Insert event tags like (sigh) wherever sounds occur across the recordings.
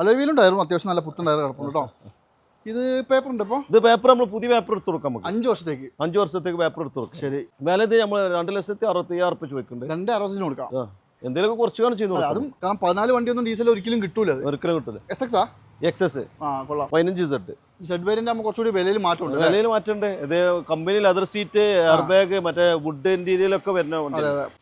അലോയിലും ടയറും അത്യാവശ്യം നല്ല പുത്തൻ ടയർ കിടപ്പുണ്ട് കേട്ടോ. ഇത് പേപ്പർ ഉണ്ട് ഇപ്പോൾ ഇത് പേപ്പർ നമ്മൾ പുതിയ പേപ്പർ എടുത്ത് കൊടുക്കാം നമുക്ക്. അഞ്ച് വർഷത്തേക്ക്. അഞ്ച് വർഷത്തേക്ക് പേപ്പർ എടുത്ത് കൊടുക്കാം. ശരി. വില ഇത് നമ്മൾ രണ്ട് ലക്ഷത്തി അറുപത്തി അയ്യായിരം ഉറപ്പിച്ച് വെക്കുന്നുണ്ട്. രണ്ട് അറുപത്തിന് കൊടുക്കാം. എന്തെങ്കിലുമൊക്കെ കുറച്ച് കാണും ചെയ്തു അതും കാരണം പതിനാല് വണ്ടിയൊന്നും ഡീസൽ ഒരിക്കലും കിട്ടൂല ഒരിക്കലും കിട്ടൂല. എസ് എക്സാ എക്സസ് ആ കൊള്ളാം. പതിനഞ്ച് സെറ്റ് സെഡ് വേരിയന്റ് ആകുമ്പോൾ കുറച്ചുകൂടി വിലയിൽ മാറ്റമുണ്ട് വിലയിൽ മാറ്റണ്ട് ഇത് company leather seat air bag മറ്റേ വുഡ് ഇന്റീരിയലൊക്കെ വരുന്ന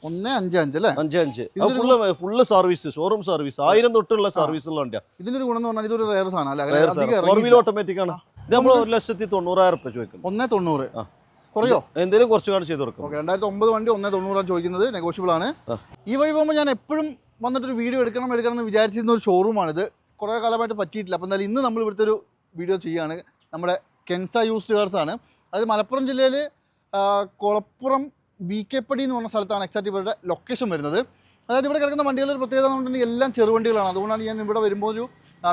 ഒന്ന് അഞ്ച് അഞ്ച് അല്ലേ? അഞ്ച് അഞ്ച്. Full full service showroom service ആയിരം തൊട്ടുള്ള സർവീസ് ഉള്ള വണ്ടിയാണ് ഇതിനൊരു ഗുണം എന്ന് പറഞ്ഞാൽ ഇതൊരു റയർ സാധനം ഫോർ. വീൽ ഓട്ടോമാറ്റിക് ആണ്. ഇത് നമ്മൾ ഒരു ലക്ഷത്തി തൊണ്ണൂറായിരം റുപ്യ ചോദിക്കും ഒന്നേ തൊണ്ണൂറ്. ആ. കുറയോ? എന്തെങ്കിലും കുറച്ച് കാണും ചെയ്ത് കൊടുക്കും ഓക്കെ രണ്ടായിരത്തി ഒമ്പത് വണ്ടി ഒന്നേ തൊണ്ണൂറാണ് ചോദിക്കുന്നത്. നെഗോഷ്യബിൾ ആണ്. ഈ വഴി പോകുമ്പോൾ ഞാൻ എപ്പോഴും വന്നിട്ട് ഒരു വീഡിയോ എടുക്കണം എടുക്കണം എന്ന് വിചാരിച്ചിരുന്ന ഒരു ഷോറൂമാണിത് കുറേ കാലമായിട്ട് പറ്റിയിട്ടില്ല. അപ്പോൾ എന്തായാലും ഇന്ന് നമ്മൾ ഇവിടുത്തെ ഒരു വീഡിയോ ചെയ്യുകയാണ്. നമ്മുടെ കെൻസ യൂസ്ഡ് കാർസ് ആണ്. അതായത് മലപ്പുറം ജില്ലയിൽ കുളപ്പുറം വി കെ പടി എന്ന് പറഞ്ഞ സ്ഥലത്താണ് എക്സാക്ട് ഇവരുടെ ലൊക്കേഷൻ വരുന്നത്. അതായത് ഇവിടെ കിടക്കുന്ന വണ്ടികളുടെ പ്രത്യേകത എന്ന് പറഞ്ഞിട്ടുണ്ടെങ്കിൽ എല്ലാം ചെറുവണ്ടികളാണ്. അതുകൊണ്ടാണ് ഞാൻ ഇവിടെ വരുമ്പോൾ ഒരു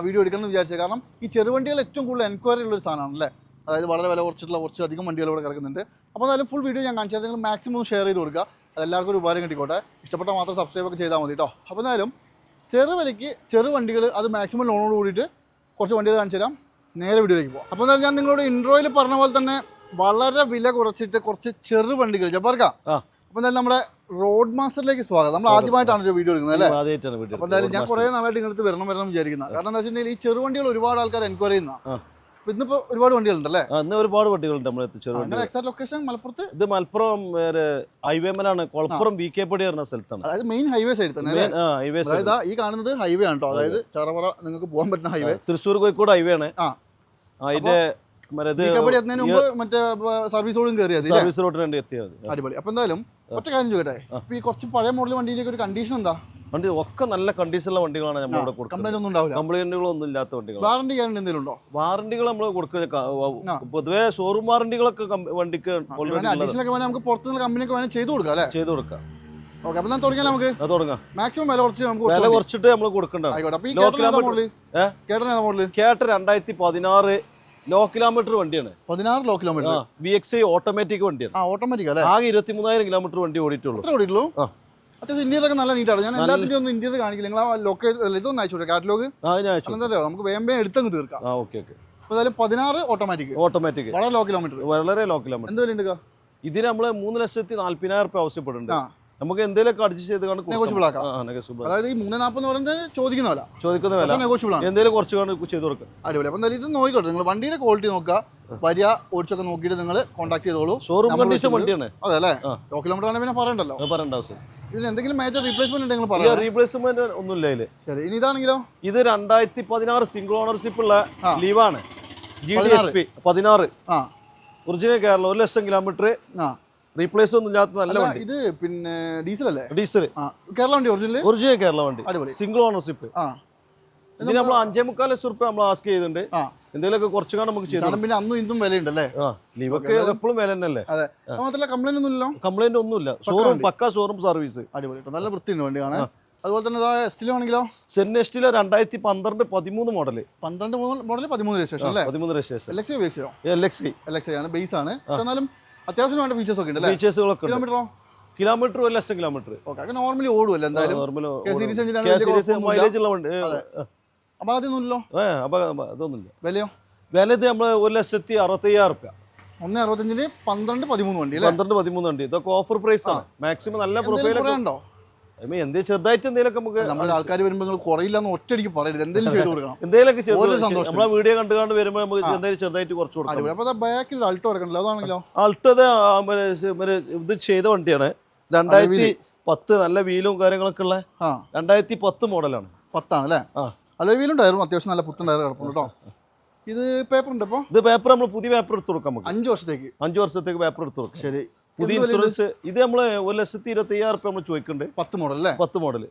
വീഡിയോ എടുക്കണം എന്ന് വിചാരിച്ചത്. കാരണം ഈ ചെറുവണ്ടികൾ ഏറ്റവും കൂടുതൽ എൻക്വയറി ഉള്ളൊരു സാധനമാണ് അല്ലേ അതായത് വളരെ വില കുറച്ചിട്ടുള്ള കുറച്ച് അധികം വണ്ടികൾ ഇവിടെ കിടക്കുന്നുണ്ട്. അപ്പോൾ എന്തായാലും ഫുൾ വീഡിയോ ഞാൻ കാണിച്ചാൽ നിങ്ങൾ മാക്സിമം ഷെയർ ചെയ്ത് കൊടുക്കുക. അത് എല്ലാവർക്കും ഒരു ഉപകാരം കിട്ടിക്കോട്ടെ. ഇഷ്ടപ്പെട്ടാൽ മാത്രം സബ്സ്ക്രൈബ് ഒക്കെ ചെയ്താൽ മതി കേട്ടോ അപ്പോൾ എന്തായാലും ചെറു വിലയ്ക്ക് ചെറു വണ്ടികൾ അത് മാക്സിമം ലോണോട് കൂടിയിട്ട് കുറച്ച് വണ്ടികൾ കാണിച്ചു തരാം. നേരെ വീഡിയോയിലേക്ക് പോകാം അപ്പോൾ എന്തായാലും ഞാൻ നിങ്ങളോട് ഇൻട്രോയിൽ പറഞ്ഞ പോലെ തന്നെ വളരെ വില കുറച്ചിട്ട് കുറച്ച് ചെറു വണ്ടികൾ ജബർക്ക അപ്പോൾ എന്തായാലും നമ്മുടെ റോഡ് മാസ്റ്ററിലേക്ക് സ്വാഗതം. നമ്മൾ ആദ്യമായിട്ടാണ് ഒരു വീഡിയോ എടുക്കുന്നത് അല്ലേ? അപ്പോൾ എന്തായാലും ഞാൻ കുറേ നാളായിട്ട് ഇങ്ങനത്തെ വരണം വരണം വിചാരിക്കുന്നത് കാരണം എന്താ വെച്ചിട്ടുണ്ടെങ്കിൽ ഈ ചെറുവണ്ടികൾ ഒരുപാട് ആൾക്കാർ എൻക്വയറി ചെയ്യുന്ന ഇന്നിപ്പോൾ ഒരുപാട് വണ്ടികളുണ്ടല്ലേ? ഇന്ന് ഒരുപാട് വണ്ടികളുണ്ട് നമ്മൾ എത്തിച്ചത് ലൊക്കേഷൻ മലപ്പുറത്ത്? ഇത് മലപ്പുറം ഹൈവേമലാണ്. കൊളപ്പുറം വി കെ പടി പറഞ്ഞ സ്ഥലത്താണ്. അതായത് മെയിൻ ഹൈവേ സൈഡ് തന്നെ ഹൈവേ ഈ കാണുന്നത് ഹൈവേ ആണ് കേട്ടോ അതായത് ചറവറ നിങ്ങൾക്ക് പോകാൻ പറ്റുന്ന ഹൈവേ തൃശ്ശൂർ കോഴിക്കോട് ഹൈവേ ആണ്. ആ. അതിന്റെ മറ്റേ സർവീസ് റോഡും കയറിയത് സർവീസ് റോഡിന് എത്തിയത് അടിപൊളി. അപ്പൊ എന്തായാലും ഒറ്റ കാര്യം ചോദിക്കട്ടെ? ഈ കുറച്ച് പഴയ മോഡൽ വണ്ടിയിലേക്ക് ഒരു കണ്ടീഷൻ എന്താ? വണ്ടി ഒക്കെ നല്ല കണ്ടീഷനുള്ള വണ്ടികളാണ് നമ്മൾ ഇവിടെ കൊടുക്കുന്നത്. കംപ്ലൈന്റ് ഒന്നും ഉണ്ടാവില്ല. കംപ്ലൈന്റുകളൊന്നും ഇല്ലാത്ത വണ്ടികൾ വാറണ്ടി ഗ്യാരണ്ടി എന്തെങ്കിലും ഉണ്ടോ? വാറണ്ടികൾ നമ്മൾ കൊടുക്കുന്ന പൊതുവേ ഷോറൂം വാറണ്ടികളൊക്കെ വണ്ടിക്ക് ഒക്കെ വേണേൽ നമുക്ക് പുറത്തുനിന്ന് വേണേൽ ചെയ്തു കൊടുക്കാം അല്ലേ? ചെയ്തു കൊടുക്കാം. ഓക്കെ അപ്പൊ തുടങ്ങിയാൽ നമുക്ക്? തുടങ്ങാം. മാക്സിമം വില കുറച്ച് നമുക്ക് വില കുറച്ചിട്ട് നമ്മൾ ആയിക്കോട്ടെ കേട്ട രണ്ടായിരത്തി പതിനാറ് ലോ കിലോമീറ്റർ വണ്ടിയാണ്. പതിനാറ് low kilometre V X I automatic വണ്ടിയാണ്. ഓട്ടോമാറ്റിക് ആകെ ഇരുപത്തി മൂന്നായിരം കിലോമീറ്റർ വണ്ടി ഓടിയിട്ടുള്ളൂ. അത്യാവശ്യം ഇന്റീരിയർ ഒക്കെ നല്ല നീറ്റാണ്. ഞാൻ എല്ലാത്തിന്റെ ഒന്നും ഇന്റീരിയർ കാണിക്കില്ല. നിങ്ങൾ ആ ലൊക്കേഷൻ ഇതൊന്നും അയച്ചു കാറ്റലോഗ് ആ ഞാൻ അയച്ചു എന്താ നമുക്ക് വേം വേം എടുത്തങ്ങ് തീർക്കാം. ആ ഓക്കെ ഓക്കെ. അപ്പോൾ എന്തായാലും പതിനാറ് ഓട്ടോമാറ്റിക് ഓട്ടോമാറ്റിക് വളരെ ലോ കിലോമീറ്റർ വളരെ ലോ കിലോമീറ്റർ എന്ത് വില ഉണ്ട് ഇതിന് നമ്മൾ മൂന്ന് ലക്ഷത്തി നാല്പതിനായിരം റുപ്യ ആവശ്യപ്പെടുന്നുണ്ട്. ആ. നമുക്ക് എന്തെങ്കിലും അഡ്ജസ്റ്റ് ചെയ്ത് നെഗോഷ്യബിൾ അതായത് ഈ മൂന്ന് നാൽപ്പത് പറയുന്നത് ചോദിക്കുന്ന വില. ചോദിക്കുന്ന വില. നെഗോഷ്യബിൾ ആണ്. എന്തെങ്കിലും കുറച്ച് കാണും ചെയ്ത് കൊടുക്കുക അടിപൊളി. അപ്പം എന്തായാലും ഇത് നോക്കിക്കോട്ടെ. നിങ്ങൾ വണ്ടിയുടെ ക്വാളിറ്റി നോക്കുക. വരിക ഓടിച്ചൊക്കെ നോക്കിയിട്ട് നിങ്ങൾ കോൺടാക്ട് ചെയ്തോളൂ. ഷോറൂം കണ്ടീഷൻ വണ്ടിയാണ്. അതെ അല്ലേ? കിലോമീറ്റർ ആണെങ്കിൽ പിന്നെ പറയണ്ടല്ലോ. പറയേണ്ട ആവശ്യം. ഇതിന് എന്തെങ്കിലും മേജർ റീപ്ലേസ്മെന്റ് ഉണ്ടെങ്കിൽ ഇല്ല പറയാം. റീപ്ലേസ്മെന്റ് ഒന്നുമില്ല ഇതിൽ ശരി. ഇനി ഇതാണെങ്കിലോ? ഇത് രണ്ടായിരത്തി പതിനാറ് സിംഗിൾ ഓണർഷിപ്പ് ഉള്ള ലീവാണ്. ജി ഡി എസ് പി പതിനാറ്. ഒറിജിനൽ കേരള ഒരു ലക്ഷം കിലോമീറ്റർ റീപ്ലേസ് ഒന്നും ഇല്ലാത്ത നല്ല വണ്ടി. ഇത് പിന്നെ ഡീസൽ അല്ലേ? ഡീസൽ. കേരള വണ്ടി ഒറിജിനൽ ഒറിജിനൽ കേരള വണ്ടി. അടിപൊളി. സിംഗിൾ ഓണർഷിപ്പ് ആ. ഇതിന് നമ്മൾ അഞ്ചേ മുക്കാൽ ലക്ഷം റുപ്യ നമ്മൾ ആസ്ക് ചെയ്തിട്ടുണ്ട്. എന്തെങ്കിലും എന്തെങ്കിലുമൊക്കെ കുറച്ച് കാണാൻ നമുക്ക് ചെയ്തു പിന്നെ അന്നും ഇന്നും വിലയുണ്ട് അല്ലേ ആ ലീവൊക്കെ എപ്പോഴും വില തന്നെയല്ലേ? മാത്രമല്ല കംപ്ലൈന്റ് ഒന്നും ഇല്ലല്ലോ? കംപ്ലൈന്റ് ഒന്നുമില്ല. ഷോറൂം. പക്ക ഷോറൂം സർവീസ് അടിപൊളി നല്ല വൃത്തി വൃത്തിയുണ്ട് വണ്ടി കാണാൻ. അതുപോലെ തന്നെ ഇതാ ആണെങ്കിലോ? ആണെങ്കിലോ സെന്നെസ്റ്റിലെ രണ്ടായിരത്തി പന്ത്രണ്ട് പതിമൂന്ന് മോഡൽ പന്ത്രണ്ട് മോഡൽ പതിമൂന്ന് രജിസ്ട്രേഷൻ അല്ലേ? പതിമൂന്ന് രജിസ്ട്രേഷൻ എൽ എക്സ് ബേസോ എൽ എക്സ് ആണ് ബേസ് ആണ്. എന്നാലും അത്യാവശ്യം വേണ്ട ഫീച്ചേഴ്സ് ഒക്കെ ഉണ്ട്. ഫീച്ചേഴ്സുകളൊക്കെ ഉണ്ട് കിലോമീറ്ററോ കിലോമീറ്റർ ഒരു ലക്ഷം കിലോമീറ്റർ ഓക്കെ നോർമലി ഓടുമല്ലോ എന്തായാലും. സീരീസ് മൈലേജ് ഉള്ള വണ്ടി. അപ്പൊ അതൊന്നുമില്ലല്ലോ ഏ അപ്പൊ അതൊന്നുമില്ല. വിലയോ? വില ഇത് നമ്മൾ ഒരു ലക്ഷത്തി അറുപത്തയ്യായിരം റുപ്യ. ഒന്ന് അറുപത്തഞ്ചിന് പന്ത്രണ്ട് പതിമൂന്ന് വണ്ടി പന്ത്രണ്ട് പതിമൂന്ന് വണ്ടി. ഇതൊക്കെ ഓഫർ പ്രൈസ് ആണ്. മാക്സിമം നല്ല പ്രൊഫൈലൊക്കെ കുറയുണ്ടോ എന്തേ ചെറുതായിട്ട് എന്തെങ്കിലും നമുക്ക് നമ്മുടെ ആൾക്കാർ വരുമ്പോൾ നിങ്ങൾ കുറയില്ല എന്ന് ഒറ്റയടിക്ക് പറയരുത്. എന്തെങ്കിലും ചെയ്ത് കൊടുക്കണം. എന്തെങ്കിലുമൊക്കെ ഒരു ചെറുതായിട്ട് നമ്മളെ വീഡിയോ കണ്ടു കണ്ട് വരുമ്പോൾ നമുക്ക് എന്തെങ്കിലും ചെറുതായിട്ട് കുറച്ച് കൊടുക്കാം. അടിപൊളി. അപ്പൊ ബാക്കിൽ അൾട്ടോ ഇറക്കണല്ലോ അതാണെങ്കിലോ? അൾട്ടത് ഇത് ചെയ്ത വണ്ടിയാണ്. രണ്ടായിരത്തി പത്ത് നല്ല വീലും കാര്യങ്ങളൊക്കെ ഉള്ള രണ്ടായിരത്തി പത്ത് മോഡലാണ്. പത്താണ് അല്ലേ? ആ. അലോയിലും ടയറും അത്യാവശ്യം നല്ല പുത്തൻ ടയർ കിടപ്പുണ്ട് കേട്ടോ. ഇത് പേപ്പർ ഉണ്ട് ഇപ്പോൾ ഇത് പേപ്പർ നമ്മൾ പുതിയ പേപ്പർ എടുത്ത് കൊടുക്കാം നമുക്ക്. അഞ്ച് വർഷത്തേക്ക്. അഞ്ച് വർഷത്തേക്ക് പേപ്പർ എടുത്ത് കൊടുക്കാം. ശരി. പുതിയ ഇൻഷുറൻസ് ഇത് നമ്മൾ ഒരു ലക്ഷത്തി ഇരുപത്തി അയ്യായിരം റുപ്യ നമ്മൾ ചോദിക്കുന്നുണ്ട് പത്ത് മോഡൽ അല്ലേ? പത്ത് മോഡൽ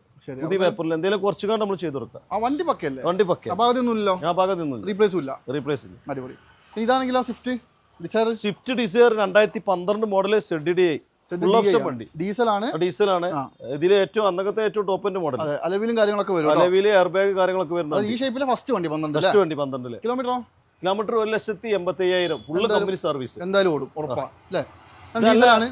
പുതിയ പേപ്പറിൽ എന്തെങ്കിലും കുറച്ച് കണ്ട് നമ്മൾ ചെയ്ത് കൊടുക്കാം. ആ വണ്ടി പക്കല്ലേ വണ്ടി പക്ക ഇല്ലല്ലോ ഞാൻ നിന്നില്ല റീപ്ലേസും ഇല്ല. റീപ്ലേസ് ഇല്ല. അടിപൊളി. ഇതാണെങ്കിലോ സ്വിഫ്റ്റ് ഡിസയർ സ്വിഫ്റ്റ് ഡിസയർ രണ്ടായിരത്തി പന്ത്രണ്ട് model Z D I full option വണ്ടി. ഡീസലാണ് ഡീസലാണ് ആ. ഏറ്റവും അന്നത്തെ ഏറ്റവും ടോപ്പിന്റെ മോഡൽ അതെ അലവിലും കാര്യങ്ങളൊക്കെ വരും. അലവിൽ എയർ ബാഗ് കാര്യങ്ങളൊക്കെ വരുന്നത് ഈ ഷേപ്പിലെ ഫസ്റ്റ് വണ്ടി പന്ത്രണ്ട് ഫസ്റ്റ് വണ്ടി പന്ത്രണ്ടിൽ കിലോമീറ്ററോ കിലോമീറ്റർ ഒരു ലക്ഷത്തി എൺപത്തി അയ്യായിരം ഫുള്ള് കമ്പനി സർവീസ് എന്തായാലും ഓടും ഉറപ്പാ അല്ലേ? ഡീസലാണ്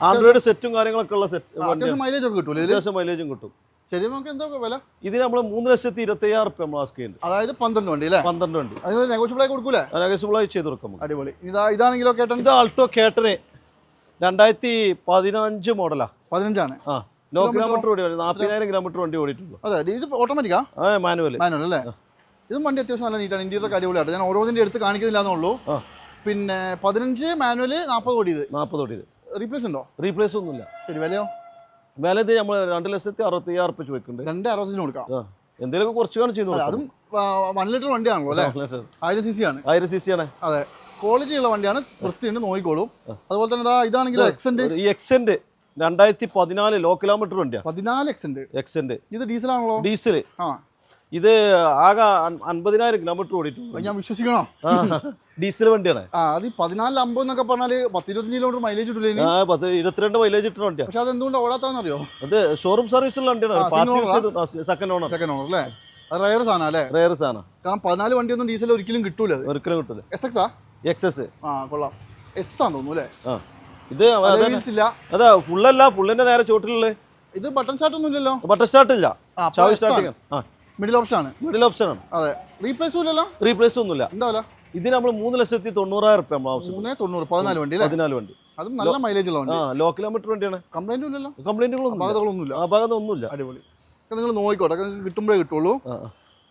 ആൻഡ്രോയിഡ് സെറ്റും കാര്യങ്ങളൊക്കെ ഉള്ള സെറ്റ് അത്യാവശ്യം മൈലേജ് ഒക്കെ കിട്ടൂലേ അത്യാവശ്യം മൈലേജും കിട്ടും. ശരി നമുക്ക് എന്താ വില? ഇതിന് നമ്മൾ മൂന്ന് ലക്ഷത്തി ഇരുപത്തി അയ്യായിരം റുപ്യ നമ്മൾ ആസ്ക് ചെയ്യുന്നത് അതായത് പന്ത്രണ്ട് വണ്ടി അല്ലേ? പന്ത്രണ്ട് വണ്ടി. അതിന് നെഗോഷ്യബിൾ ആയി കൊടുക്കൂലേ? അനാകസിബിളായി ചെയ്ത് കൊടുക്കാം. അടിപൊളി. ഇതാ ഇതാണെങ്കിലോ കേട്ടൻ? ഇത് ആൾട്ടോ കേട്ടന് രണ്ടായിരത്തി പതിനഞ്ച് മോഡലാ പതിനഞ്ചാണ്. ആ ലോ കിലോമീറ്റർ ഓടി നാൽപ്പതിനായിരം കിലോമീറ്റർ വണ്ടി ഓടിയിട്ടുള്ളൂ. അതെ ഇത് ഓട്ടോമാറ്റിക്കാ മാനുവൽ മാനുവൽ അല്ലേ? ഇതും വണ്ടി അത്യാവശ്യം നല്ല നീറ്റാണ് ഇന്ത്യയിലൊക്കെ അടിപൊളിയാണ് ഞാൻ ഓരോന്നിന്റെ എടുത്ത് കാണിക്കുന്നില്ല എന്നുള്ളൂ ആ. പിന്നെ പതിനഞ്ച് മാനുവൽ നാൽപ്പത് ഓടിയത് നാൽപ്പത് ഓടിയത് റീപ്ലേസ് ഉണ്ടോ? റീപ്ലേസ് ഒന്നുമില്ല. ശരി വിലയോ? വില ഇത് നമ്മൾ രണ്ട് ലക്ഷത്തി അറുപത്തി അയ്യായിരം ഉറപ്പിച്ച് വെക്കുന്നുണ്ട്. രണ്ട് അറുപത്തിന് കൊടുക്കാം. എന്തെങ്കിലും എന്തെങ്കിലുമൊക്കെ കുറച്ച് കാണും ചെയ്തു അതും വൺ ലിറ്റർ വണ്ടിയാണല്ലോ അല്ലേ? ആയിരം സി സി ആണ്. ആയിരം സി സി ആണ്. അതെ. ക്വാളിറ്റി ഉള്ള വണ്ടിയാണ് വൃത്തിയുണ്ട് നോക്കിക്കോളും. അതുപോലെ തന്നെ ഇതാണെങ്കിൽ ഇതാണെങ്കിലോ എക്സെന്റ് ഈ എക്സെന്റ് രണ്ടായിരത്തി പതിനാല് ലോ കിലോമീറ്റർ വണ്ടിയാണ് പതിനാല് എക്സെന്റ് എക്സെന്റ് ഇത് ഡീസൽ ആണല്ലോ? ഡീസൽ ആ. ഇത് ആകെ അൻ- അൻപതിനായിരം കിലോമീറ്റർ ഓടിയിട്ടുണ്ട്. ഞാൻ വിശ്വസിക്കണോ? ഡീസൽ വണ്ടിയാണ്. ആ അത് പതിനാല് അമ്പത് എന്നൊക്കെ പറഞ്ഞാൽ പത്തിരുപത്തഞ്ച് കിലോമീറ്റർ മൈലേജ് ഇട്ടില്ലേ പത്ത് ഇരുപത്തിരണ്ട് മൈലേജ് ഇട്ട വണ്ടിയാണ് പക്ഷെ അത് എന്തുകൊണ്ടാണ് ഓടാത്താന്നറിയോ? അത് ഷോറൂം സർവീസുള്ള ആ, വണ്ടിയാണ് സെക്കൻഡ് ഓണർ സെക്കൻഡ് ഓണർ അല്ലേ? റയർ സാധനം അല്ലേ? റയർ സാധനം. കാരണം പതിനാല് വണ്ടിയൊന്നും ഡീസൽ ഒരിക്കലും കിട്ടൂല അത്. ഒരിക്കലും കിട്ടില്ല എസ് എക്സ് ആ? എസ് ആ കൊള്ളാം. എസ് ആണെന്ന് തോന്നുന്നു അല്ലേ? ആ. ഇത് അതെ ഫുള്ളല്ല ഫുള്ളിന്റെ നേരെ ചോട്ടിലുള്ളത് ഇത് ബട്ടൺ സ്റ്റാർട്ട് ഒന്നും ഇല്ലല്ലോ? ബട്ടൺ സ്റ്റാർട്ട് ഇല്ല. സ്റ്റാർട്ടിങ് ആ. മിഡിൽ ഓപ്ഷൻ ആണ്. മിഡിൽ ഓപ്ഷൻ ആണ്. അതെ. റീപ്ലേസ് ഇല്ലല്ലോ റീപ്ലേസ് ഒന്നുമില്ല. എന്താ വില? ഇതിന് നമ്മൾ മൂന്ന് ലക്ഷത്തി തൊണ്ണൂറായിരം റുപ്യ നമ്മൾ ആവശ്യം മൂന്ന് തൊണ്ണൂറ് പതിനാല് വണ്ടി പതിനാല് വണ്ടി. അതും നല്ല മൈലേജ് ഉള്ള ആ വണ്ടി. ലോ കിലോമീറ്റർ വണ്ടിയാണ്. കംപ്ലൈന്റ് ഇല്ലല്ലോ? കംപ്ലൈന്റുകളൊന്നും അപകടങ്ങളൊന്നുമില്ല ആ ഒന്നുമില്ല അടിപൊളി നിങ്ങൾ നോക്കിക്കോട്ടെ. കിട്ടുമ്പോഴേ കിട്ടുള്ളൂ. ആ, ആ.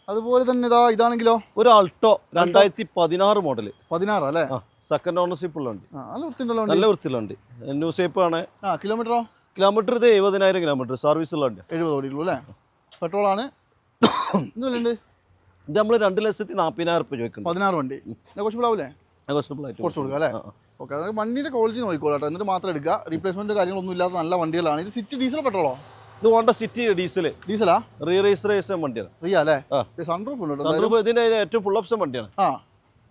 അതുപോലെ തന്നെ ഇതാ ഇതാണെങ്കിലോ? ഒരു ആൾട്ടോ രണ്ടായിരത്തി പതിനാറ് മോഡൽ പതിനാറ് അല്ലേ? സെക്കൻഡ് ഓണർഷിപ്പ് ഉള്ള വണ്ടി. ആ നല്ല വൃത്തിയുള്ള വണ്ടി. ന്യൂ സേപ്പ് ആണ്. ആ കിലോമീറ്ററോ കിലോമീറ്റർ ഇത് എഴുപതിനായിരം കിലോമീറ്റർ സർവീസ് ഉള്ള വണ്ടി എഴുപത് ഓടിയുള്ളൂ അല്ലേ? പെട്രോൾ ആണ് ഇത്. നമ്മൾ രണ്ട് ലക്ഷത്തി നാൽപ്പതിനായിരം റുപ്യ ചോദിക്കുന്നുണ്ട്. പതിനാറ് വണ്ടി. നെഗോഷ്യബിൾ ആവില്ലേ നെഗോഷ്യബിൾ ആയിട്ട് കുറച്ച് കൊടുക്കുക അല്ലേ. ഓക്കെ അതായത് വണ്ടിയുടെ ക്വാളിറ്റി നോക്കിക്കോളൂ കേട്ടോ. എന്നിട്ട് മാത്രം എടുക്കുക. റീപ്ലേസ്മെന്റ് കാര്യങ്ങളൊന്നും ഇല്ലാത്ത നല്ല വണ്ടികളാണ്. ഇത് സിറ്റി ഡീസൽ പെട്രോളോ ഇത് ഹോണ്ട സിറ്റി ഡീസൽ ഡീസലാ റീ രജിസ്ട്രേഷൻ വണ്ടിയാണ്. റിയ അല്ലേ. സൺറൂഫ് ഉണ്ട് സൺറൂഫ് ഇതിന്റെ ഏറ്റവും ഫുൾ ഓപ്ഷൻ വണ്ടിയാണ്. ആ.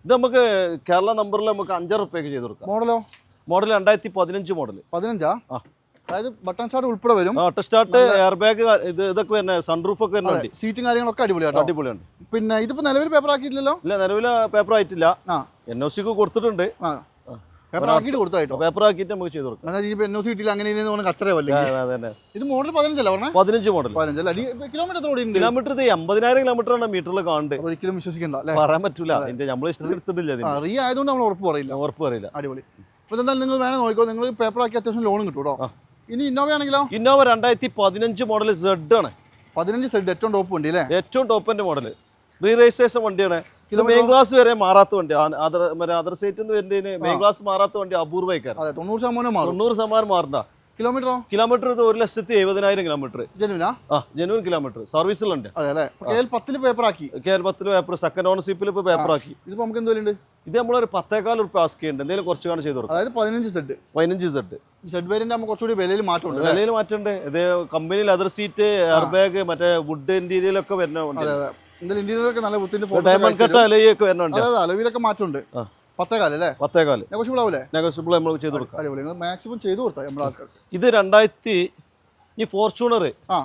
ഇത് നമുക്ക് കേരള നമ്പറിൽ നമുക്ക് അഞ്ചാറ് റുപ്യക്ക് ചെയ്ത് കൊടുക്കാം. മോഡലോ മോഡൽ രണ്ടായിരത്തി പതിനഞ്ച് മോഡൽ പതിനഞ്ചാ? ആ. അതായത് ബട്ടൺ സ്റ്റാർട്ട് ഉൾപ്പെടെ വരും. ബട്ടൺ സ്റ്റാർട്ട് എയർ ബാഗ് ഇത് ഇതൊക്കെ വരുന്ന സൺറൂഫ് ഒക്കെ വരുന്നുണ്ട് സീറ്റും കാര്യങ്ങളൊക്കെ അടിപൊളിയാണ് അടിപൊളിയാണ് പിന്നെ ഇതിപ്പോ നിലവിൽ പേപ്പർ ആക്കിയിട്ടില്ലല്ലോ? ഇല്ല നിലവിൽ പേപ്പർ ആയിട്ടില്ല. എൻ ഒ സിക്ക് കൊടുത്തിട്ടുണ്ട്. പേപ്പർ ആക്കിയിട്ട് കൊടുത്തായിട്ടോ? പേപ്പർ ആക്കിയിട്ട് നമുക്ക് ചെയ്ത് കൊടുക്കാം. എന്നാൽ ഇനിയിപ്പോ എൻ ഒ സി കിട്ടിയില്ല അങ്ങനെ ഇനി കച്ചറയല്ലേ ഇത് മോഡൽ പതിനഞ്ചല്ല പറഞ്ഞേ? പതിനഞ്ച് മോഡൽ പതിനഞ്ചല്ല? കിലോമീറ്റർ ഓടിയുണ്ട് കിലോമീറ്റർ ഇത് എൺപതിനായിരം കിലോമീറ്റർ ആണ് മീറ്ററിൽ കാണുന്നത് ഒരിക്കലും വിശ്വസിക്കണ്ട അല്ലേ? പറയാൻ പറ്റൂല. അതിന്റെ നമ്മൾ ഇഷ്ടം എടുത്തിട്ടില്ല റീ ആയതുകൊണ്ട് നമ്മൾ ഉറപ്പ് പറയില്ല. ഉറപ്പ് പറയില്ല. അടിപൊളി. അപ്പോൾ എന്തായാലും നിങ്ങൾ വേണം നോക്കിക്കോ. നിങ്ങൾ പേപ്പർ ആക്കി അത്യാവശ്യം ലോണും കിട്ടും കേട്ടോ. ഇനി ഇന്നോവ ആണെങ്കിലോ? ഇന്നോവ രണ്ടായിരത്തി പതിനഞ്ച് മോഡൽ സെഡ് ആണ്. പതിനഞ്ച് സെഡ് ഏറ്റവും ടോപ്പ് വണ്ടി അല്ലേ? ഏറ്റവും ടോപ്പിന്റെ മോഡൽ റീ രജിസ്ട്രേഷൻ വണ്ടിയാണ്. ഇത് മെയിൻ ക്ലാസ് വരെ മാറാത്ത വണ്ടി. അതർ അതർ സൈറ്റിൽ നിന്ന് വരുന്നതിന് മെയിൻ ക്ലാസ് മാറാത്ത വണ്ടി അതെ തൊണ്ണൂറ് ശതമാനം മാറും. തൊണ്ണൂറ് ശതമാനം മാറണ്ട കിലോമീറ്ററോ? കിലോമീറ്റർ ഇത് ഒരു ലക്ഷത്തി എഴുപതിനായിരം കിലോമീറ്റർ. ജനുവിനാ? ആ ജനുവൻ കിലോമീറ്റർ. സർവീസിലുണ്ട് അതെ അല്ലേ? കെ എൽ പത്തിൽ പേപ്പർ ആക്കി കേരളത്തിൽ പേപ്പർ? സെക്കൻഡ് ഓണർഷിപ്പിൽ ഇപ്പോൾ പേപ്പർ ആക്കി ഇതിപ്പോൾ നമുക്ക് എന്തെങ്കിലും ഉണ്ട് ഇത് നമ്മളൊരു പത്തേക്കാൽ റുപ്യ ആസ്ക് ചെയ്യുന്നുണ്ട്. എന്തെങ്കിലും കുറച്ച് കാണാൻ ചെയ്ത് കൊടുക്കും. അതായത് പതിനഞ്ച് സെഡ് പതിനഞ്ച് സെറ്റ് സെഡ് വേരിയന്റ് ആകുമ്പോൾ കുറച്ചുകൂടി വിലയിൽ മാറ്റമുണ്ട് വിലയിൽ മാറ്റമുണ്ട്. ഇത് company leather seat air bag മറ്റേ വുഡ് ഇന്റീരിയലൊക്കെ വരുന്ന വണ്ടി അതെ അതെ. എന്തായാലും ഇന്റീരിയർ ഒക്കെ നല്ല ഡയമണ്ട് കട്ട് അലയൊക്കെ വരുന്ന അതെ അതെ അലവിലൊക്കെ മാറ്റമുണ്ട്. ആ. പത്തേകാലം. അല്ലേ പത്തേകാൽ നെഗോഷ്യബിൾ ആവൂലേ നെഗോഷ്യബിൾ നമ്മൾ ചെയ്ത് കൊടുക്കാം. അടിപൊളി. നിങ്ങൾ മാക്സിമം ചെയ്തു കൊടുത്താൽ നമ്മുടെ ആൾക്കാർക്ക്? ഇത് രണ്ടായിരത്തി ഈ ഫോർച്യൂണർ ആ.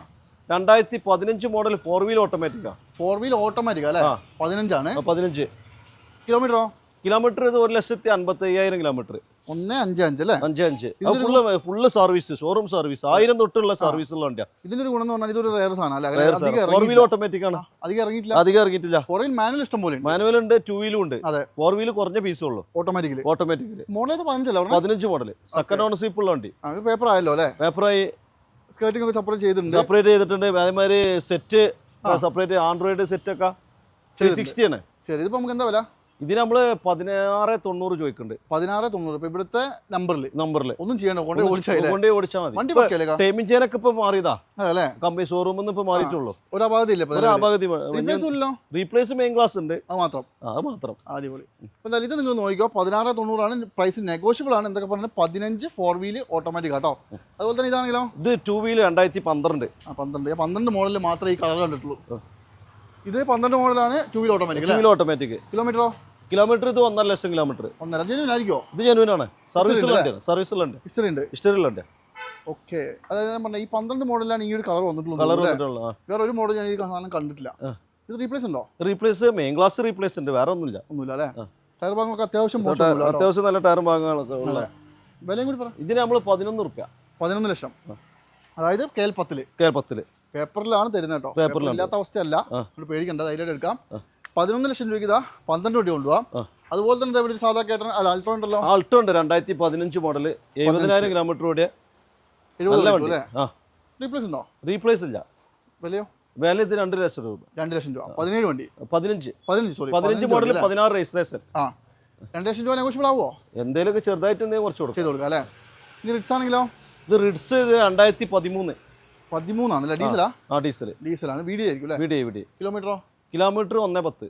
രണ്ടായിരത്തി പതിനഞ്ച് മോഡൽ ഫോർ വീൽ ഓട്ടോമാറ്റിക്കാ ഫോർ വീൽ ഓട്ടോമാറ്റിക്കാ അല്ലേ. പതിനഞ്ചാണ്. പതിനഞ്ച്. കിലോമീറ്ററോ കിലോമീറ്റർ ഇത് ഒരു ലക്ഷത്തി അൻപത്തി അയ്യായിരം കിലോമീറ്റർ. ഒന്ന് അഞ്ച് അഞ്ച് അല്ലേ? അഞ്ച് അഞ്ച്. Full full service showroom service ആയിരം തൊട്ടുള്ള സർവീസ് ഉള്ള വണ്ടിയാണ് ഇതിന്റെ ഒരു ഗുണം എന്ന് പറഞ്ഞാൽ ഇതൊരു റയർ സാധനം ഫോർ വീൽ. ഓട്ടോമാറ്റിക് ആണ്. അധികം ഇറങ്ങിയിട്ടില്ല. അധികം ഇറങ്ങിയിട്ടില്ല. ഫോർ വീൽ മാനുവൽ ഇഷ്ടം പോലെ ഉണ്ട്. മാനുവൽ ഉണ്ട് ടു വീലും ഉണ്ട്. അതെ. ഫോർ വീൽ കുറഞ്ഞ പീസേ ഉള്ളൂ. ഓട്ടോമാറ്റിക്കലി ഓട്ടോമാറ്റിക്കലി മോഡൽ പതിനഞ്ചല്ല പതിനഞ്ച് മോഡൽ സെക്കൻഡ് ഓണർഷിപ്പ് ഉള്ള വണ്ടി. പേപ്പർ ആയല്ലോ അല്ലേ? പേപ്പറായി സ്കേർട്ടിംഗ് ഒക്കെ സെപ്പറേറ്റ് ചെയ്തിട്ടുണ്ട്. സെപ്പറേറ്റ് ചെയ്തിട്ടുണ്ട്. അതേമാതിരി സെറ്റ് സെപ്പറേറ്റ് ആൻഡ്രോയിഡ് സെറ്റ് ഒക്കെ ത്രീ സിക്സ്റ്റി ആണ്. ശരി ഇതിപ്പോ നമുക്ക് എന്താ വില? ഇതിന് നമ്മൾ പതിനാറ് തൊണ്ണൂറ് ചോദിക്കുന്നുണ്ട് പതിനാറ് തൊണ്ണൂറ്. ഇപ്പൊ ഇവിടുത്തെ നമ്പറിൽ നമ്പറിൽ ഒന്നും ചെയ്യണ്ട കൊണ്ടേ ഓടിച്ചാൽ മതി. വണ്ടി ഇപ്പൊ ടൈമിംഗ് ചെയിനൊക്കെ ഇപ്പൊ മാറിയതാ. അല്ലേ കമ്പനി ഷോറൂമിൽ നിന്ന് ഇപ്പൊ മാറിയിട്ടുള്ളൂ. ഒരു അപാകത റീപ്ലേസ് മെയിൻ ക്ലാസ് ഉണ്ട്. അത് മാത്രം. അത് മാത്രം. അടിപൊളി. എന്തായാലും ഇത് നിങ്ങൾ നോക്കിക്കോ പതിനാറ് തൊണ്ണൂറാണ് പ്രൈസ് നെഗോഷ്യബിൾ ആണ് എന്തൊക്കെ പറഞ്ഞാൽ പതിനഞ്ച് ഫോർ വീൽ ഓട്ടോമാറ്റിക് കേട്ടോ അതുപോലെ തന്നെ ഇതാണെങ്കിലോ? ഇത് ടൂ വീൽ രണ്ടായിരത്തി പന്ത്രണ്ട്. പന്ത്രണ്ട്. പന്ത്രണ്ട് മോഡലിൽ മാത്രമേ ഈ കളർ കണ്ടിട്ടുള്ളൂ. ഇത് പന്ത്രണ്ട് മോഡലാണ് two wheel automatic two wheel automatic കിലോമീറ്ററോ kilometre ഇത് ഒന്നര ലക്ഷം കിലോമീറ്റർ ഒന്നര. ജനുവിൻ ആയിരിക്കോ ഇത് ജനുവിൻ ആണ്. സർവീസ് ഇല്ലേ? ഉണ്ട് സർവീസിൽ ഹിസ്റ്ററി ഉണ്ട്. ഹിസ്റ്ററിൽ ഓക്കെ അതായത് ഞാൻ പറഞ്ഞ ഈ പന്ത്രണ്ട് മോഡലാണ് ഈ ഒരു കളർ വന്നിട്ടുള്ളത് കളർ? വേറെ ഒരു മോഡൽ ഞാൻ ഈ സാധനം കണ്ടിട്ടില്ല. ഇത് റീപ്ലേസ് ഉണ്ടോ? റീപ്ലേസ് മെയിൻ ഗ്ലാസ് റീപ്ലേസ് ഉണ്ട്. വേറെ ഒന്നുമില്ല. ഒന്നുമില്ല അല്ലേ? ടയർ ഭാഗങ്ങളൊക്കെ അത്യാവശ്യം അത്യാവശ്യം നല്ല ടയർ ഭാഗങ്ങളൊക്കെ ഉള്ളത് വിലയും കൂടി പറ. ഇതിന് നമ്മൾ പതിനൊന്ന് റുപ്യ. പതിനൊന്ന് ലക്ഷം. അതായത് കെ എൽ പത്തിൽ. കെ പത്തിൽ. പേപ്പറിലാണ് തരുന്നത് കേട്ടോ. പേപ്പറിലില്ലാത്ത പേപ്പറിൽ ഇല്ലാത്ത അവസ്ഥയല്ല. നമ്മൾ പേടിക്കണ്ട ധൈര്യമായിട്ട് എടുക്കാം. പതിനൊന്ന് ലക്ഷം രൂപയ്ക്ക് ഇതാ പന്ത്രണ്ട് വണ്ടി കൊണ്ടുപോകാം. അതുപോലെ തന്നെ ഇവിടെ സാധാ കേട്ടൻ അൾട്ടോ ഉണ്ടല്ലോ. ആൾട്ടോ ഉണ്ട്. രണ്ടായിരത്തി പതിനഞ്ച് മോഡൽ എഴുപതിനായിരം കിലോമീറ്റർ ഓടിയ എഴുപത് വണ്ടി റീപ്ലേസ് ഉണ്ടോ? റീപ്ലേസ് ഇല്ല. വിലയോ? വില ഇത് രണ്ട് ലക്ഷം രൂപ. രണ്ട് ലക്ഷം രൂപ. പതിനേഴ് വണ്ടി. പതിനഞ്ച്. പതിനഞ്ച് സോറി പതിനഞ്ച് മോഡൽ പതിനാറ് രജിസ്ട്രേഷൻ ആ. രണ്ട് ലക്ഷം രൂപ നെഗോഷ്യബിൾ ആവുമോ എന്തെങ്കിലും ചെറുതായിട്ട് എന്തെങ്കിലും കുറച്ച് കൊടുക്കും. ചെയ്ത് കൊടുക്കാം അല്ലേ? ഇനി റിക്സ് ആണെങ്കിലോ? ഇത് റിഡ്സ് ഇത് രണ്ടായിരത്തി പതിമൂന്ന് പതിമൂന്നാണ് അല്ലേ? ഡീസലാ? ആ ഡീസൽ ഡീസലാണ്. വീഡിയോ ആയിരിക്കും അല്ലേ? വീഡിയോ വീഡിയോ കിലോമീറ്ററോ? കിലോമീറ്റർ ഒന്നേ പത്ത്.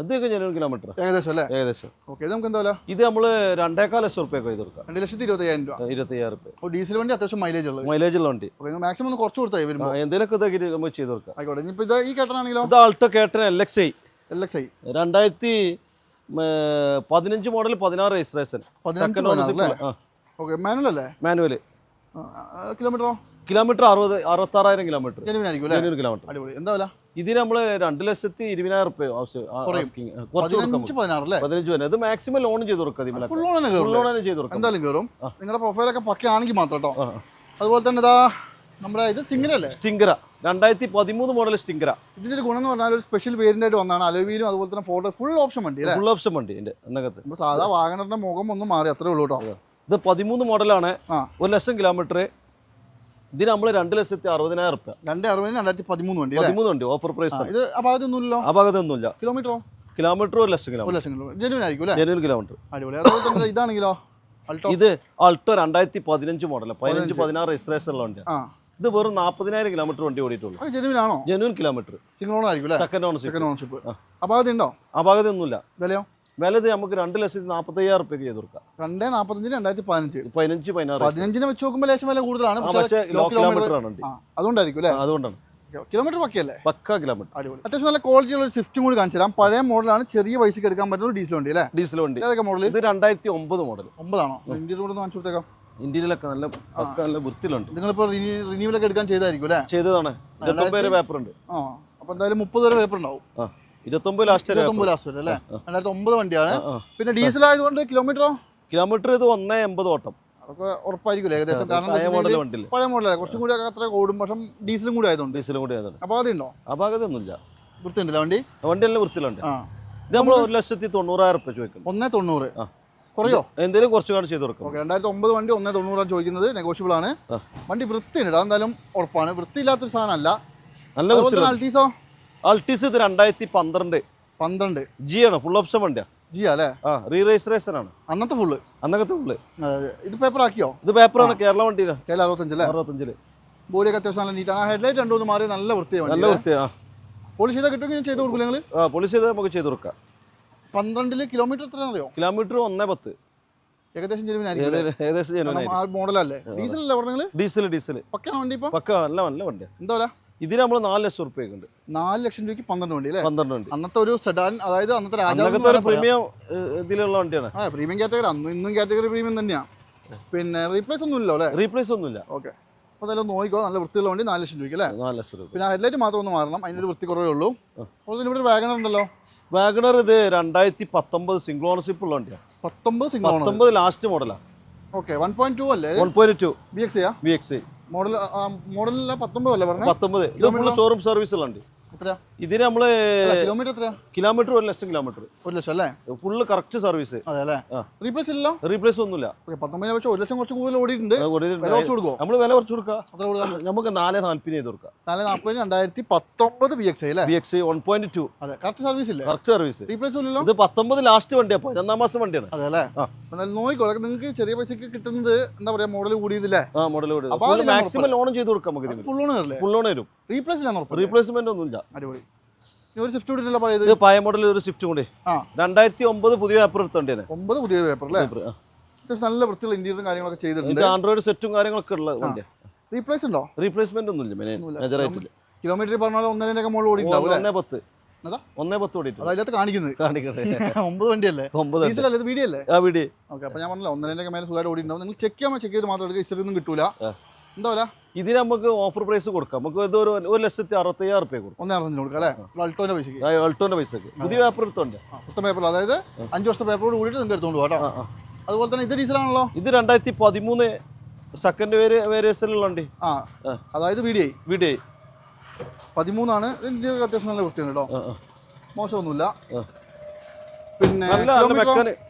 ഇതൊക്കെ ജനുവൻ കിലോമീറ്റർ ഏകദേശം അല്ലേ? ഏകദേശം. ഓക്കെ ഇത് നമുക്ക് എന്താ ഇത് നമ്മൾ രണ്ടേക്കാൽ ലക്ഷം റുപ്യൊക്കെ ചെയ്ത് കൊടുക്കാം. രണ്ട് ലക്ഷത്തി ഇരുപത്തയ്യായിരം രൂപ. ഇരുപത്തയ്യായിരം ഡീസൽ വണ്ടി അത്യാവശ്യം മൈലേജ് ഉള്ളത് മൈലേജ് ഉള്ള വണ്ടി. മാക്സിമം ഒന്ന് കുറച്ച് കൊടുത്തായി ആ, വരുമ്പോൾ എന്തേലൊക്കെ ഇതൊക്കെ നമുക്ക് ചെയ്ത് കൊടുക്കാം. ആയിക്കോട്ടെ ഇനിയിപ്പോൾ ഇത് ഈ കേട്ടനാണെങ്കിലോ? ഇത് Alto K ten L X I L X I രണ്ടായിരത്തി പതിനഞ്ച് മോഡൽ പതിനാറ് രജിസ്ട്രേഷൻ പതിനഞ്ച് ഓക്കെ മാനുവൽ അല്ലേ കിലോമീറ്ററോ? കിലോമീറ്റർ അറുപത് അറുപത്താറായിരം കിലോമീറ്റർ. കിലോമീറ്റർ. അടിപൊളി. എന്താ വില? ഇതിന് നമ്മൾ രണ്ട് ലക്ഷത്തി ഇരുപതിനായിരം റുപ്യ കുറച്ച് പതിനഞ്ച് വരെ ഇത് മാക്സിമം ലോൺ ചെയ്ത് കൊടുക്കുക ഫുൾ ലോൺ തന്നെ ചെയ്ത് കൊടുക്കും. എന്തായാലും കയറും നിങ്ങളുടെ പ്രൊഫൈലൊക്കെ പക്കയാണെങ്കിൽ മാത്രം കേട്ടോ. അതുപോലെ തന്നെ ഇതാ നമ്മുടെ ഇത് സിംഗർ അല്ലേ? സ്റ്റിങ്കര രണ്ടായിരത്തി പതിമൂന്ന് മോഡൽ സ്റ്റിംഗറ ഇതിന്റെ ഒരു ഗുണം എന്ന് പറഞ്ഞാൽ ഒരു സ്പെഷ്യൽ വേരിയന്റായിട്ട് വന്നാണ് അലോവിയിലും അതുപോലെ തന്നെ ഫോട്ടോ ഫുൾ ഓപ്ഷൻ വണ്ടി ഫുൾ ഓപ്ഷൻ വണ്ടി എന്നകത്ത് സാധാ വാഗണറിന്റെ മുഖം ഒന്ന് മാറി അത്രേ ഉള്ളൂ കേട്ടോ. ഇത് പതിമൂന്ന് മോഡലാണ്. ഒരു ലക്ഷം കിലോമീറ്റർ. ഇതിന് നമ്മൾ രണ്ട് ലക്ഷത്തി അറുപതിനായിരം റുപ്യ രണ്ട് അറുപതിന് രണ്ടായിരത്തി പതിമൂന്ന് വണ്ടി അല്ലേ? പതിമൂന്ന് വണ്ടി ഓഫർ പ്രൈസ് ഇത് ആ ഭാഗത്തൊന്നുമില്ല കിലോമീറ്ററോ? കിലോമീറ്റർ ഒരു ലക്ഷം കിലോമീറ്റർ ലക്ഷം കിലോമീറ്റർ. ജെനുവിൻ ആയിരിക്കും അല്ലേ? കിലോമീറ്റർ. അടിപൊളി. അതുപോലെ തന്നെ ഇതാണെങ്കിലോ? ഇത് അൾട്ടോ രണ്ടായിരത്തി പതിനഞ്ച് മോഡൽ പതിനഞ്ച് പതിനാറ് രജിസ്ട്രേഷൻ ഉള്ള വണ്ടി ഇത് വെറും നാൽപ്പതിനായിരം കിലോമീറ്റർ വണ്ടി ഓടിയിട്ടുള്ളൂ. ജെനുവിൻ ആണോ? ജനുവൻ കിലോമീറ്റർ സിംഗിൾ ഓണർ ആയിരിക്കും സെക്കൻഡ് ഓണർഷിപ്പ് സെക്കൻഡ് ഓണർഷിപ്പ് ആ. ഉണ്ടോ? അതുണ്ടോ ആ ഭാഗത്തൊന്നുമില്ല വിലയോ? വില ഇത് നമുക്ക് രണ്ട് ലക്ഷത്തി നാൽപ്പത്തയ്യായിരം റുപ്യക്ക് ചെയ്ത് കൊടുക്കാം. രണ്ട് നാൽപ്പത്തഞ്ചിന് രണ്ടായിരത്തി പതിനഞ്ച്. പതിനഞ്ച് പതിനാറ് പതിനഞ്ചിനെ വെച്ച് നോക്കുമ്പോൾ ലേശം വില കൂടുതലാണ്. പക്ഷേ കിലോമീറ്റർ ആണ് അതുകൊണ്ടായിരിക്കും അല്ലേ? അതുകൊണ്ടാണ്. കിലോമീറ്റർ പക്കയല്ലേ? പക്ക കിലോമീറ്റർ. അടിപൊളി. അത്യാവശ്യം നല്ല ക്വാളിറ്റി ഉള്ള സ്വിഫ്റ്റും കൂടി കാണിച്ചു തരാം. പഴയ മോഡലാണ് ചെറിയ പൈസക്ക് എടുക്കാൻ പറ്റുന്ന ഒരു ഡീസൽ വണ്ടി അല്ലേ? ഡീസൽ വണ്ടി. ഏതൊക്കെ മോഡൽ ഇത് രണ്ടായിരത്തി ഒമ്പത് മോഡൽ ഒമ്പതാണോ? ഇന്ത്യയിൽ കൂടെ കാണിച്ചു കൊടുത്തേക്കാം. ഇന്ത്യയിലൊക്കെ നല്ല പക്ക നല്ല വൃത്തിയിലുണ്ട്. നിങ്ങളിപ്പോൾ റിന്യൂവലൊക്കെ എടുക്കാൻ ചെയ്തായിരിക്കും അല്ലേ? ചെയ്തതാണ്. ഇരുപത്തൊമ്പത് പേപ്പർ ഉണ്ട്. ആ അപ്പോൾ എന്തായാലും മുപ്പത് വരെ പേപ്പർ ഉണ്ടാവും. ആ. ഇരുപത്തൊമ്പത് ലാസ്റ്റ് ഇരുപത്തൊമ്പത് ലാസ്റ്റ് വരെ അല്ലേ? രണ്ടായിരത്തി ഒമ്പത് വണ്ടിയാണ്. പിന്നെ ഡീസൽ ആയതുകൊണ്ട് കിലോമീറ്ററോ കിലോമീറ്റർ ഇത് ഒന്നേ എൺപത് ഓട്ടം. അതൊക്കെ ഉറപ്പായിരിക്കും ഏകദേശം? കാരണം പഴയ മോഡൽ വെച്ചിട്ടുണ്ടെങ്കിൽ വണ്ടിയില്ല പഴയ മോഡലല്ലേ കുറച്ചും കൂടി അത്ര ഓടും പക്ഷെ ഡീസലും കൂടി ആയതുകൊണ്ട്. ഡീസലും കൂടി ആയതാണ് അപ്പോൾ അതുണ്ടോ ആ ഭാഗത്തൊന്നുമില്ല വൃത്തിയുണ്ടല്ലോ വണ്ടി? വണ്ടി എല്ലാം വൃത്തിയിലുണ്ട്. ഇത് നമ്മൾ ഒരു ലക്ഷത്തി തൊണ്ണൂറായിരം റുപ്യ ചോദിക്കുന്നു. ഒന്നേ തൊണ്ണൂറ്. കുറയോ? എന്തെങ്കിലും കുറച്ച് കാർഡ് ചെയ്ത് കൊടുക്കും ഓക്കെ രണ്ടായിരത്തി ഒമ്പത് വണ്ടി ഒന്നേ തൊണ്ണൂറാണ് ചോദിക്കുന്നത്. നെഗോഷ്യബിൾ ആണ്. വണ്ടി വൃത്തിയുണ്ട്. എന്തായാലും ഉറപ്പാണ്. വൃത്തിയില്ലാത്തൊരു സാധനമല്ല. നല്ല അൾട്ടീസോ ഇത് രണ്ടായിരത്തി പന്ത്രണ്ട്. പന്ത്രണ്ട് ജി ആണ്? ഫുൾ ഓപ്ഷൻ വണ്ടിയാ? ജി അല്ലേ? ആ റീ രജിസ്ട്രേഷൻ ആണ് അന്നത്തെ ഫുള്ള് അന്നത്തെ ഫുള്ള് ഇത് പേപ്പർ ആക്കിയോ? ഇത് പേപ്പറാണ് കേരള വണ്ടിയിലാണ് കേരള അറുപത്തഞ്ച് അല്ലേ? അറുപത്തഞ്ചിൽ. ബോഡിയൊക്കെ അത്യാവശ്യം നല്ല നീറ്റാണ് ആണ്. ഹെഡ്ലൈറ്റ് രണ്ടു മൂന്ന് മാറി നല്ല വൃത്തിയാണ് നല്ല വൃത്തിയാ പോളിഷ് ചെയ്താൽ കിട്ടുമെങ്കിൽ ചെയ്ത് കൊടുക്കില്ല നിങ്ങൾ ആ പോളിഷ് ചെയ്താൽ നമുക്ക് ചെയ്ത് കൊടുക്കാം. പന്ത്രണ്ടിൽ കിലോമീറ്റർ എത്ര അറിയോ കിലോമീറ്റർ ഒന്നേ പത്ത്. ഏകദേശം ഏകദേശം മോഡലല്ലേ ഡീസൽ അല്ലേ? പറഞ്ഞത് ഡീസൽ ഡീസൽ പക്കാണ് വണ്ടി ഇപ്പൊ? പക്ക നല്ല നല്ല വണ്ടിയാണ് എന്താ ഇതിന് നമ്മൾ നാല് ലക്ഷം റുപ്യൊക്കെ ഉണ്ട് നാല് ലക്ഷം രൂപയ്ക്ക് പന്ത്രണ്ട് വണ്ടി അല്ലേ? പന്ത്രണ്ട് വണ്ടി. അന്നത്തെ ഒരു സെഡാൻ അതായത് അന്നത്തെ അന്നകത്തെ ഒരു രാജാവ് പ്രീമിയം ഇതിലുള്ള വണ്ടിയാണ്. ആ പ്രീമിയം കാറ്റഗറി അന്ന് ഇന്നും കാറ്റഗറി പ്രീമിയം തന്നെയാണ് പിന്നെ റീപ്ലേസ് ഒന്നും ഇല്ലല്ലോ അല്ലേ? റീപ്ലേസ് ഒന്നുമില്ല ഓക്കെ അപ്പോൾ അതെല്ലാം നോക്കിക്കോ. നല്ല വൃത്തിയുള്ള വണ്ടി നാല് ലക്ഷം രൂപയ്ക്ക് അല്ലേ? നാല് ലക്ഷം രൂപ. പിന്നെ ഹെഡ്ലൈറ്റ് മാത്രം ഒന്ന് മാറണം. അതിനൊരു വൃത്തി കുറവേ ഉള്ളൂ. അപ്പോൾ ഇവിടെ ഒരു വാഗണർ ഉണ്ടല്ലോ. വാഗണർ ഇത് രണ്ടായിരത്തി പത്തൊമ്പത് സിംഗിൾ ഓണർഷിപ്പ് ഉള്ള വണ്ടിയാണ് പത്തൊമ്പത് സിംഗിൾ പത്തൊമ്പത് ലാസ്റ്റ് മോഡലാണ് ഓക്കെ വൺ പോയിന്റ് ടു അല്ലേ? One point two B X B X model മോഡലല്ല പത്തൊമ്പത് അല്ലേ പറഞ്ഞത് പത്തൊമ്പത്. ഇത് ഫുള്ള് ഷോറൂം ഇതിന് നമ്മൾ കിലോമീറ്റർ കിലോമീറ്റർ ഒരു ലക്ഷം കിലോമീറ്റർ ഒരു ലക്ഷം അല്ലേ? ഫുള്ള് കറക്റ്റ് സർവീസ് അതെ അല്ലേ? ആ. റീപ്ലേസ് ഇല്ലല്ലോ? റീപ്ലേസ് ഒന്നുമില്ല. പത്തൊമ്പതിനെ വെച്ച് ഒരു ലക്ഷം കുറച്ച് കൂടുതൽ ഓടിയിട്ടുണ്ട്. നമ്മൾ വില കുറച്ച് കൊടുക്കുക നമുക്ക് നാല് നാല്പതിന് ചെയ്ത് കൊടുക്കാം. നാല് രണ്ടായിരത്തി പത്തൊമ്പത് ബി എക്സ് അല്ലേ? B X one point two അതെ കറക്റ്റ് സർവീസ് ഇല്ലേ? കറക്റ്റ് സർവീസ് റീപ്ലേസ് ഇല്ലല്ലോ ഇത് പത്തൊമ്പത് ലാസ്റ്റ് വണ്ടിയാണ് പതിനൊന്നാം മാസം വണ്ടിയാണ്. അതെ അല്ലേ? നോക്കിക്കോ നിങ്ങൾക്ക് ചെറിയ പൈസക്ക് കിട്ടുന്നത് എന്താ പറയാ മോഡൽ കൂടിയതില്ലേ? ആ മോഡൽ കൂടിയത്. മാക്സിമം ലോൺ ചെയ്ത് കൊടുക്കാം നമുക്ക് ഫുൾ ലോൺ കയറില്ലേ ഫുൾ ലോൺ വരും റീപ്ലേസ് ഇല്ലാന്ന് ഉറപ്പ് റീപ്ലേസ്മെന്റ് ഒന്നുമില്ല. അടിപൊളി. ഒരു സ്വിഫ്റ്റ് കൂടി പഴയത് ഇത് പഴയ മോഡൽ ഒരു സ്വിഫ്റ്റ് കൂടി. രണ്ടായിരത്തി ഒമ്പത് പുതിയ പേപ്പർ എടുത്തോണ്ടേനെ ഒമ്പത് പുതിയ പേപ്പർ അല്ലേ? നല്ല വൃത്തിയുള്ള ഇന്റീരിയറും കാര്യങ്ങളൊക്കെ ഇത് ചെയ്തിട്ടുണ്ട് ആൻഡ്രോയിഡ് സെറ്റും കാര്യങ്ങളൊക്കെ ഉള്ള വണ്ടിയാണ് റീപ്ലേസ് ഉണ്ടോ? റീപ്ലേസ്മെന്റ് ഒന്നുമില്ല മെജറായിട്ടില്ല കിലോമീറ്റർ പറഞ്ഞാൽ ഒക്കെ മുകളിൽ ഓടിയിട്ടുണ്ടാവും ഒന്നേ പത്ത്? ഒന്നേ പത്ത് ഓടിയിട്ട് അത് അതിനകത്ത് കാണിക്കുന്നത്. കാണിക്കട്ടെ. (laughs) ഒമ്പത് വണ്ടിയല്ലേ? ഒമ്പത്. അല്ലേ? ഇത് വീഡിയോ അല്ലേ? ആ വീഡിയോ. ഓക്കെ അപ്പോൾ ഞാൻ പറഞ്ഞല്ലോ ഒന്നരന്റെ ഒക്കെ മേലെ സുഖമായിട്ട് ഓടിയിട്ടുണ്ടാവും. നിങ്ങൾ ചെക്ക് ചെയ്യാൻ ചെക്ക് ചെയ്ത് മാത്രം എടുക്കുക. ഹിസ്റ്ററി ഒന്നും കിട്ടൂല. എന്താ വില? ഇതിന് നമുക്ക് ഓഫർ പ്രൈസ് കൊടുക്കാം. നമുക്ക് ഇത് ഒരു ഒരു ലക്ഷത്തി അറുപത്തയ്യായിരം റുപ്യ കൊടുക്കും. ഒന്നേ കൊടുക്കുക അല്ലേ? പൈസക്ക്. അൾട്ടോന്റെ പൈസക്ക്. പുതിയ പേപ്പർ എടുത്തോണ്ട്. പുത്തൻ പേപ്പർ അതായത് അഞ്ച് വർഷത്തെ പേപ്പറോട് കൂടിയിട്ട് നിങ്ങൾക്ക് എടുത്തോണ്ട് പോകാം കേട്ടോ. അതുപോലെ തന്നെ ഇത് ഡീസലാണല്ലോ? ഇത് രണ്ടായിരത്തി പതിമൂന്ന് സെക്കൻഡ് വേരി ആ. അതായത് വീഡിയോ വീഡിയോ പതിമൂന്നാണ്. ഇതിന്റെ അത്യാവശ്യം നല്ല വൃത്തിയാണ് കേട്ടോ. മോശമൊന്നുമില്ല. പിന്നെ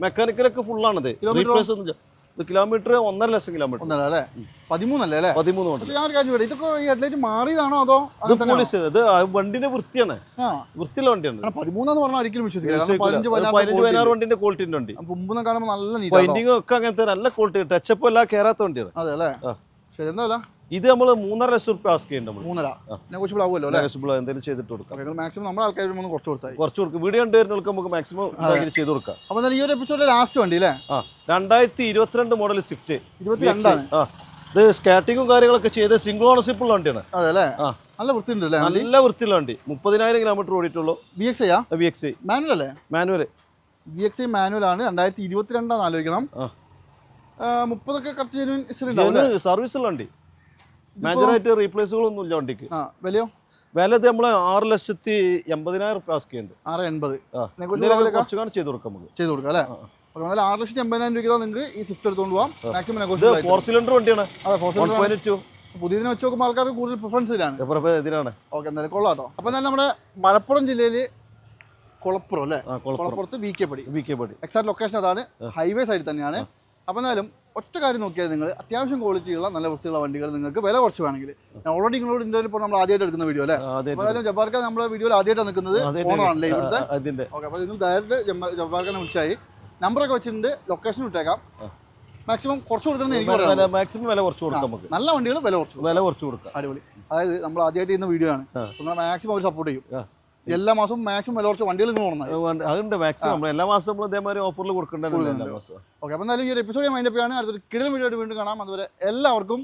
മെക്കാനിക്കലൊക്കെ ഫുള്ളാണത് റീപ്ലേസ് ഒന്നും ഇത് കിലോമീറ്റർ ഒന്നര ലക്ഷം കിലോമീറ്റർ ഒന്നല്ല അല്ലേ? പതിമൂന്നല്ലേ അല്ലേ? പതിമൂന്ന് മോഡൽ ഞാൻ ഒരു കാര്യം ഇതൊക്കെ ഈ ഹെഡ്ലൈറ്റ് മാറിയതാണോ അതോ ഇത് പോളിഷ്? ഇത് വണ്ടിന്റെ വൃത്തിയാണ്. വൃത്തിയുള്ള വണ്ടിയാണ്. പതിമൂന്നെന്ന് പറഞ്ഞാൽ ഒരിക്കലും വിശ്വസിക്കില്ല. പതിനഞ്ച് പതിനാറ് വണ്ടിന്റെ ക്വാളിറ്റി ക്വാളിറ്റിന്റെ വണ്ടി. മുമ്പ് കാണുമ്പോൾ നല്ല പൈന്റിങ് ഒക്കെ അങ്ങനത്തെ നല്ല ക്വാളിറ്റി ടച്ചപ്പ് എല്ലാം കയറാത്ത വണ്ടിയാണ്. അതെ അല്ലേ. ശരി എന്താ വില? ഇത് നമ്മൾ മൂന്നര ലക്ഷം റുപ്യ ആസ്ക് ചെയ്യുന്നുണ്ട് നമ്മൾ മൂന്നര. നെഗോഷ്യബിൾ ആവുമല്ലോ നെഗോഷ്യബിൾ എന്തെങ്കിലും ചെയ്തിട്ട് കൊടുക്കാം. മാക്സിമം നമ്മുടെ ആൾക്കാർ ഒന്ന് കുറച്ച് കൊടുത്താൽ കുറച്ച് കൊടുക്കും. വീഡിയോ കണ്ടു വരുന്നവർക്ക് നമുക്ക് മാക്സിമം ചെയ്ത് കൊടുക്കാം. അപ്പോൾ ഈ ഒരു എപ്പിസോഡിലെ ലാസ്റ്റ് വണ്ടി അല്ലേ? ആ രണ്ടായിരത്തി ഇരുപത്തിരണ്ട് മോഡൽ സ്വിഫ്റ്റ് ആ. ഇത് സ്കാറ്റിങ്ങും കാര്യങ്ങളൊക്കെ ചെയ്ത് സിംഗിൾ ഓണർഷിപ്പ് ഉള്ള വണ്ടിയാണ്. അതെ അല്ലേ? ആ. നല്ല വൃത്തി അല്ലേ നല്ല വൃത്തിയുള്ള വണ്ടി. മുപ്പതിനായിരം kilometre ഓടിയിട്ടുള്ളൂ. B X I X manual അല്ലേ? Manual B X I manual ആണ്. രണ്ടായിരത്തി ഇരുപത്തിരണ്ടാന്ന് ആലോചിക്കണം. മുപ്പതൊക്കെ കറക്റ്റ് ജെനുവിൻ ഹിസ്റ്ററി ഉണ്ടാവും അല്ലേ? സർവീസ് ഉള്ള വണ്ടി. മേജറായിട്ട് റീപ്ലേസുകളൊന്നും ഇല്ല വണ്ടിക്ക്. ആ വിലയോ? വില നമ്മൾ നമ്മൾ ആറ് ലക്ഷത്തി എൺപതിനായിരം റുപ്യ ആസ്ക് ഉണ്ട് ആറ് എൺപത്. ആ Negotiable ഇതിലൊക്കെ വിലയൊക്കെ? കുറച്ച് കാണാൻ ചെയ്ത് കൊടുക്കാം നമുക്ക്. ചെയ്ത് കൊടുക്കാം അല്ലേ? നല്ല ആറ് ലക്ഷത്തി എൺപതിനായിരം രൂപ നിങ്ങൾക്ക് ഈ സ്വിഫ്റ്റ് എടുത്തുകൊണ്ട് പോകാം മാക്സിമം ഫോർ സിലിണ്ടർ വണ്ടിയാണ്. അതെ ഫോർ സിലിണ്ടർ പുതിയതിനെ വെച്ച് നോക്കുമ്പോൾ ആൾക്കാർക്ക് കൂടുതൽ പ്രിഫറൻസ് ഇതിലാണ്. ഇതിലാണ് ഓക്കെ എന്തായാലും കൊള്ളാം കേട്ടോ. അപ്പോൾ തന്നെ നമ്മുടെ മലപ്പുറം ജില്ലയിൽ കുളപ്പുറം അല്ലേ? കുളപ്പുറത്ത് V K Padi. V K Padi. Exact location അതാണ്. ഹൈവേ സൈഡിൽ തന്നെയാണ്. അപ്പോൾ എന്നാലും ഒറ്റ കാര്യം നോക്കിയാൽ നിങ്ങൾ അത്യാവശ്യം ക്വാളിറ്റിയുള്ള നല്ല വൃത്തിയുള്ള വണ്ടികൾ നിങ്ങൾക്ക് വില കുറച്ച് വേണമെങ്കിൽ. ഞാൻ ഓൾറെഡി നിങ്ങളോട് ഇന്ത്യയിൽ ഇപ്പോൾ നമ്മൾ ആദ്യമായിട്ട് എടുക്കുന്ന വീഡിയോ അല്ലേ? അപ്പോൾ ജബ്ബാർക്ക നമ്മുടെ വീഡിയോയിൽ ആദ്യമായിട്ടാണ് നിൽക്കുന്നത്. ഓണറാണല്ലേ ഇവിടുത്തെ? ഓക്കെ അപ്പോൾ നിങ്ങൾ ഡയറക്റ്റ് ജബ്ബാർക്കനെ വിളിച്ചായി. നമ്പറൊക്കെ വെച്ചിട്ടുണ്ട്. ലൊക്കേഷൻ ഇട്ടേക്കാം. മാക്സിമം കുറച്ച് കൊടുക്കണം എനിക്ക് പറയാം മാക്സിമം വില കുറച്ച് കൊടുക്കാം നമുക്ക്. നല്ല വണ്ടികൾ വില കുറച്ച്. വില കുറച്ച് കൊടുക്കാം. അടിപൊളി. അതായത് നമ്മൾ ആദ്യമായിട്ട് ചെയ്യുന്ന വീഡിയോ ആണ്. നമ്മൾ മാക്സിമം അവർ സപ്പോർട്ട് ചെയ്യും. എല്ലാ മാസവും മാക്സിമം വില കുറച്ച് വണ്ടികൾ അതുണ്ട് മാക്സിമം നമ്മൾ എല്ലാ മാസവും നമ്മൾ ഇതേമാതിരി ഓഫറിൽ കൊടുക്കേണ്ടത് ഓക്കെ അപ്പോൾ എന്തായാലും ഈ ഒരു എപ്പിസോഡ് ഞാൻ മൈൻഡപ്പ് ആണ് അടുത്തൊരു കിടൽ വീഡിയോ വീണ്ടും കാണാം. അതുവരെ എല്ലാവർക്കും